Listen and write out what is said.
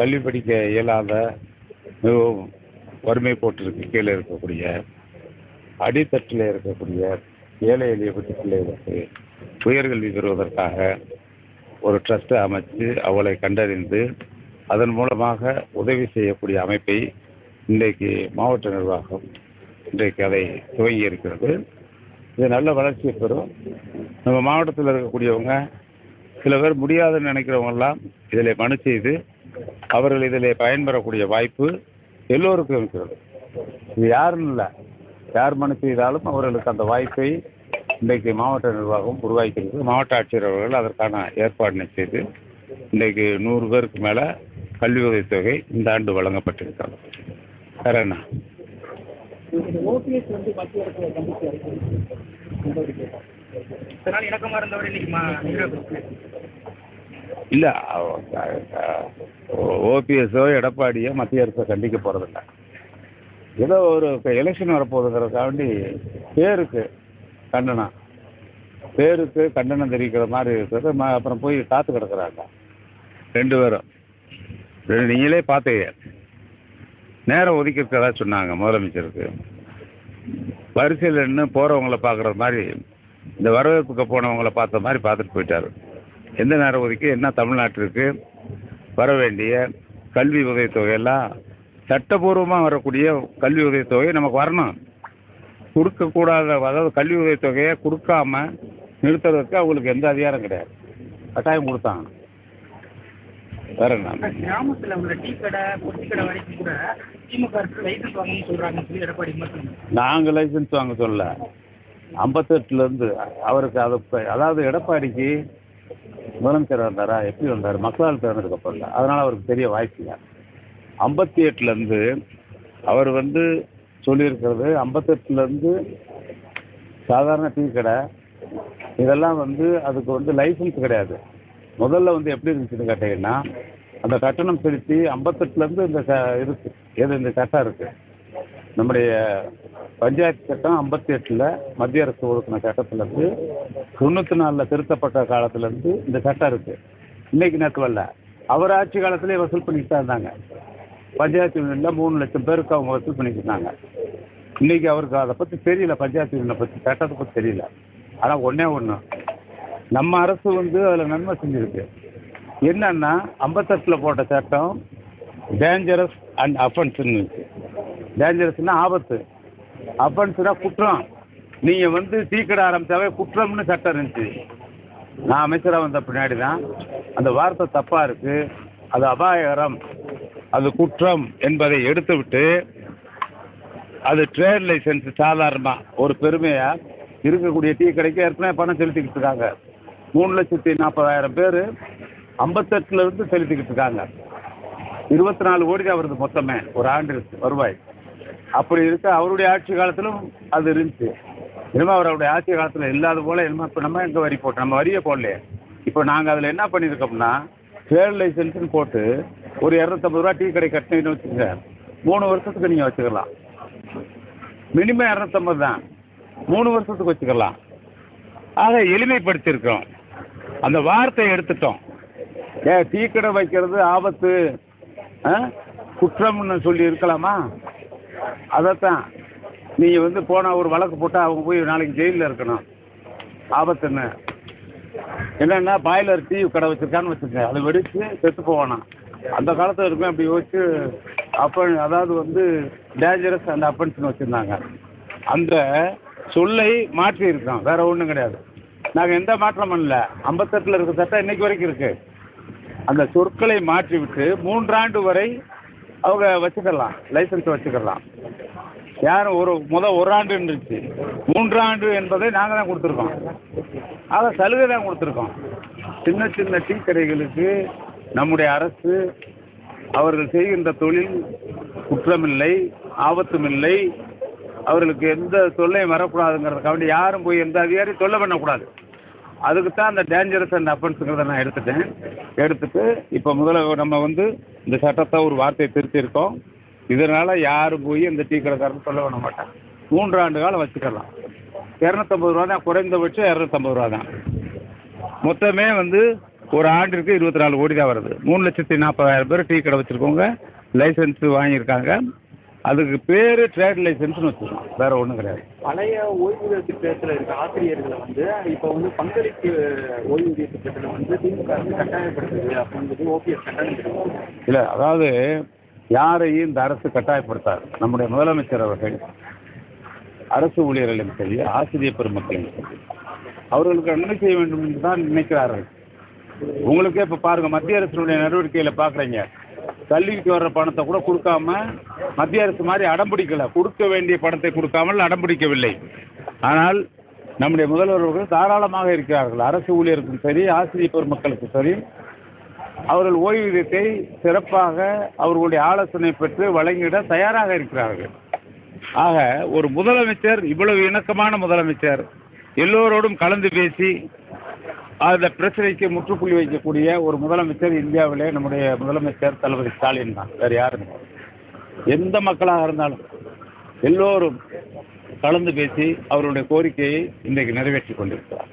கல்வி படிக்க இயலாத மிகவும் வறுமை போட்டிருக்கு கீழே இருக்கக்கூடிய அடித்தட்டில் இருக்கக்கூடிய ஏழை எளிய பற்றி உயர்கல்வி பெறுவதற்காக ஒரு ட்ரஸ்ட்டை அமைத்து அவளை கண்டறிந்து அதன் மூலமாக உதவி செய்யக்கூடிய அமைப்பை இன்றைக்கு மாவட்ட நிர்வாகம் இன்றைக்கு அதை துவங்கி இருக்கிறது. இது நல்ல வளர்ச்சியை பெறும். நம்ம மாவட்டத்தில் இருக்கக்கூடியவங்க சில பேர் முடியாதுன்னு நினைக்கிறவங்கெல்லாம் இதில் மனு செய்து அவர்கள் இதில் பயன்பெறக்கூடிய வாய்ப்பு எல்லோருக்கும் இருக்கிறது. இது யாருன்னு இல்லை. யார் மனு செய்தாலும் அவர்களுக்கு அந்த வாய்ப்பை இன்றைக்கு மாவட்ட நிர்வாகம் உருவாக்கியிருக்கு. மாவட்ட ஆட்சியர் அவர்கள் அதற்கான ஏற்பாடினை செய்து இன்றைக்கு நூறு பேருக்கு மேலே கல்வி உதவித்தொகை இந்த ஆண்டு வழங்கப்பட்டிருக்கிறது. வேற என்ன? இல்லை ஓபிஎஸ்ஸோ எடப்பாடியோ மத்திய அரசை கண்டிக்க போகிறதில்ல ஏதோ ஒரு எலெக்ஷன் வரப்போகுதுங்கிறதுக்காண்டி பேருக்கு கண்டனம் பேருக்கு கண்டனம் தெரிவிக்கிற மாதிரி இருக்கிறது ம- அப்புறம் போய் காத்து கிடக்குறாங்க ரெண்டு பேரும் நீங்களே பார்த்தீங்க நேரம் ஒதுக்கியிருக்கதா சொன்னாங்க முதலமைச்சருக்கு வரிசையில் நின்று போகிறவங்கள பார்க்குற மாதிரி இந்த வரவேற்புக்கு போனவங்கள பார்த்த மாதிரி பார்த்துட்டு போயிட்டாரு எந்த நேரம் ஒதுக்கி என்ன தமிழ்நாட்டிற்கு வர வேண்டிய கல்வி உதவித்தொகையெல்லாம் சட்டபூர்வமாக வரக்கூடிய கல்வி உதவித்தொகை நமக்கு வரணும். கொடுக்கக்கூடாத அதாவது கல்வி உதவித்தொகையை கொடுக்காம நிறுத்துறதுக்கு அவங்களுக்கு எந்த அதிகாரம் கிடையாது. கட்டாயம் கொடுத்தாங்க. வேற என்ன? கிராமத்தில் உள்ள டீ கடை பொட்டி கடை வரைக்கும் கூட திமுக அரசு லைசன்ஸ் வாங்கணும்னு சொல்கிறாங்கன்னு சொல்லி எடப்பாடி விமர்சனம். நாங்கள் லைசன்ஸ் வாங்க சொல்ல ஐம்பத்தெட்டுலேருந்து அவருக்கு அது அதாவது எடப்பாடிக்கு முதலமைச்சர் வந்தாரா? எப்படி வந்தார்? மக்களால் தேர்ந்தெடுக்கப்படல இல்லை அதனால் அவருக்கு பெரிய வாய்ப்பு இல்லை. ஐம்பத்தி எட்டுலேருந்து அவர் வந்து சொல்லியிருக்கிறது ஐம்பத்தெட்டுலேருந்து சாதாரண டீ கடை இதெல்லாம் வந்து அதுக்கு வந்து லைசன்ஸ் கிடையாது. முதல்ல வந்து எப்படி இருந்துச்சுன்னு கேட்டீங்கன்னா அந்த கட்டணம் செலுத்தி ஐம்பத்தெட்டுலேருந்து இந்த க இருக்கு. எது இந்த சட்டம் இருக்குது நம்முடைய பஞ்சாயத்து சட்டம் ஐம்பத்தி எட்டில் மத்திய அரசு ஒதுக்கின சட்டத்துலேருந்து தொண்ணூற்றி நாலில் திருத்தப்பட்ட காலத்துலேருந்து இந்த சட்டம் இருக்குது இன்னைக்கு நேற்று வரல. அவர் ஆட்சி காலத்திலே வசூல் பண்ணிட்டு தான் இருந்தாங்க. பஞ்சாயத்து யூனியனில் மூணு லட்சம் பேருக்கு அவங்க வசூல் பண்ணிட்டு இருந்தாங்க. இன்னைக்கு அவருக்கு அதை பற்றி தெரியல. பஞ்சாயத்து யூனியனை பற்றி சட்டத்தை பற்றி தெரியல. ஆனால் ஒன்றே ஒன்று நம்ம அரசு வந்து அதில் நன்மை செஞ்சுருக்கு. என்னன்னா ஐம்பத்தெட்டில் போட்ட சட்டம் டேஞ்சரஸ் அண்ட் அஃபென்ஸ்ன்னு இருக்குது டேஞ்சரஸ்னால் ஆபத்து. அஃபென்ஸ்னா குற்றம். நீங்கள் வந்து டீக்கடை ஆரம்பித்தாவே குற்றம்னு சட்டம் இருந்துச்சு. நான் அமைச்சராக வந்த பின்னாடி தான் அந்த வார்த்தை தப்பாக இருக்குது அது அபாயகரம். அது குற்றம் என்பதை எடுத்துவிட்டு அது ட்ரேட் லைசன்ஸ் சாதாரணமாக ஒரு பெருமையாக இருக்கக்கூடிய டீ கடைக்கு ஏற்கனவே பணம் செலுத்திக்கிட்டு இருக்காங்க. மூணு லட்சத்தி நாற்பதாயிரம் பேர் ஐம்பத்தெட்டுலேருந்து செலுத்திக்கிட்டு இருக்காங்க. இருபத்தி நாலு கோடி தான் வருது மொத்தமே. ஒரு ஆண்டு வருவாய். அப்படி இருக்க அவருடைய ஆட்சி காலத்திலும் அது இருந்துச்சு. இனிமே அவருடைய ஆட்சி காலத்தில் இல்லாத போல இனிமே இப்போ நம்ம எங்கே வரி போட்டோம்? நம்ம வரியை போடலையே. இப்போ நாங்கள் அதில் என்ன பண்ணியிருக்கோம்னா ட்ரேட் லைசன்ஸ்னு போட்டு ஒரு இரநூத்தம்பது ரூபா டீ கடை கட்டினீங்கன்னு வச்சுக்கோங்க. மூணு வருஷத்துக்கு நீங்கள் வச்சுக்கலாம். மினிமம் இரநூத்தம்பது தான். மூணு வருஷத்துக்கு வச்சுக்கலாம். ஆக எளிமைப்படுத்தியிருக்கோம் அந்த வார்த்தையை எடுத்துட்டோம். ஏ டீ கடை வைக்கிறது ஆபத்து. ஆ? குற்றம்னு சொல்லி இருக்கலாமா? அதைத்தான். நீங்கள் வந்து போனால் ஒரு வழக்கு போட்டால் அவங்க போய் நாளைக்கு ஜெயிலில் இருக்கணும். ஆபத்துன்னு. என்னென்னா பாய்லர் டீ கடை வச்சுருக்கான்னு வச்சுருக்கேன் அதை வெடித்து செத்து போவானா அந்த காலத்தில் இருக்குமே அப்படி யோசிச்சு அப்போ அதாவது வந்து டேஞ்சரஸ் அண்ட் அப்பன்ஸ்னு வச்சுருந்தாங்க. அந்த சொல்லை மாற்றி இருக்கோம் வேற ஒன்றும் கிடையாது. நாங்கள் எந்த மாற்றம் பண்ணல ஐம்பத்தெட்டில் இருக்க சட்டம் இன்னைக்கு வரைக்கும் இருக்குது அந்த சொற்களை மாற்றி விட்டு மூன்றாண்டு வரை அவங்க வச்சுக்கலாம் லைசன்ஸ் வச்சுக்கலாம். யாரும் ஒரு முத ஒரு ஆண்டு இருந்துச்சு. மூன்றாண்டு என்பதை நாங்கள் தான் கொடுத்துருக்கோம். அதை சலுகை தான் கொடுத்துருக்கோம். சின்ன சின்ன டீ கடைகளுக்கு நம்முடைய அரசு அவர்கள் செய்கின்ற தொழில் குற்றமில்லை ஆபத்துமில்லை. அவர்களுக்கு எந்த தொல்லையும் வரக்கூடாதுங்கிறதுக்காக வேண்டி யாரும் போய் எந்த அதிகாரியும் தொல்லை பண்ணக்கூடாது. அதுக்கு தான் அந்த டேஞ்சரஸ் அண்ட் அஃபென்ஸுங்கிறத நான் எடுத்துட்டேன். எடுத்துட்டு இப்போ முதல்ல நம்ம வந்து இந்த சட்டத்தை ஒரு வார்த்தையை திருத்தியிருக்கோம். இதனால் யாரும் போய் இந்த டீ கடைக்காரன் சொல்ல பண்ண மூன்று மூன்றாண்டு காலம் வச்சுக்கலாம். இரநூத்தம்பது ரூபா தான் குறைந்தபட்சம் இரநூத்தம்பது ரூபா தான். மொத்தமே வந்து ஒரு ஆண்டிற்கு இருபத்தி நாலு கோடி தான் வருது. மூணு லட்சத்தி நாற்பதாயிரம் பேர் டீ கடை வச்சுருக்கவங்க லைசன்ஸு வாங்கியிருக்காங்க. அதுக்கு பேர் ட்ரேட் லைசன்ஸ்னு வச்சுருக்கோம் வேறு ஒன்றும் கிடையாது. பழைய ஓய்வூதிய திட்டத்தில் இருக்க ஆசிரியர்களை வந்து இப்போ வந்து பங்களிப்பு ஓய்வூதிய திட்டத்தில் வந்து திமுக வந்து கட்டாயப்படுத்துது அப்படின்னு சொல்லி ஓபிஎஸ் கட்டணம். இல்லை அதாவது யாரையும் இந்த அரசு கட்டாயப்படுத்தாது. நம்முடைய முதலமைச்சர் அவர்கள் அரசு ஊழியர்களும் சரி ஆசிரியர் பெருமக்களும் சரி அவர்களுக்கு நன்மை செய்ய வேண்டும் என்று தான் நினைக்கிறார்கள். உங்களுக்கே இப்போ பாருங்கள் மத்திய அரசினுடைய நடவடிக்கையில் பார்க்குறீங்க கல்விக்கு வர்ற பணத்தை கூட கொடுக்காம மத்திய அரசு மாதிரி அடம்பிடிக்கல கொடுக்க வேண்டிய பணத்தை கொடுக்காமல் அடம்பிடிக்கவில்லை ஆனால் நம்முடைய முதல்வர்கள் தாராளமாக இருக்கிறார்கள். அரசு ஊழியருக்கும் சரி ஆசிரியர் பெருமக்களுக்கும் சரி. அவர்கள் ஓய்வூதியத்தை சிறப்பாக அவர்களுடைய ஆலோசனை பெற்று வழங்கிட தயாராக இருக்கிறார்கள். ஆக ஒரு முதலமைச்சர் இவ்வளவு இணக்கமான முதலமைச்சர் எல்லோரோடும் கலந்து பேசி அந்த பிரச்சனைக்கு முற்றுப்புள்ளி வைக்கக்கூடிய ஒரு முதலமைச்சர் இந்தியாவிலே நம்முடைய முதலமைச்சர் தளபதி ஸ்டாலின் தான். வேறு யாரும் எந்த மக்களாக இருந்தாலும் எல்லோரும் கலந்து பேசி அவருடைய கோரிக்கையை இன்றைக்கு நிறைவேற்றி கொண்டிருக்கிறார்.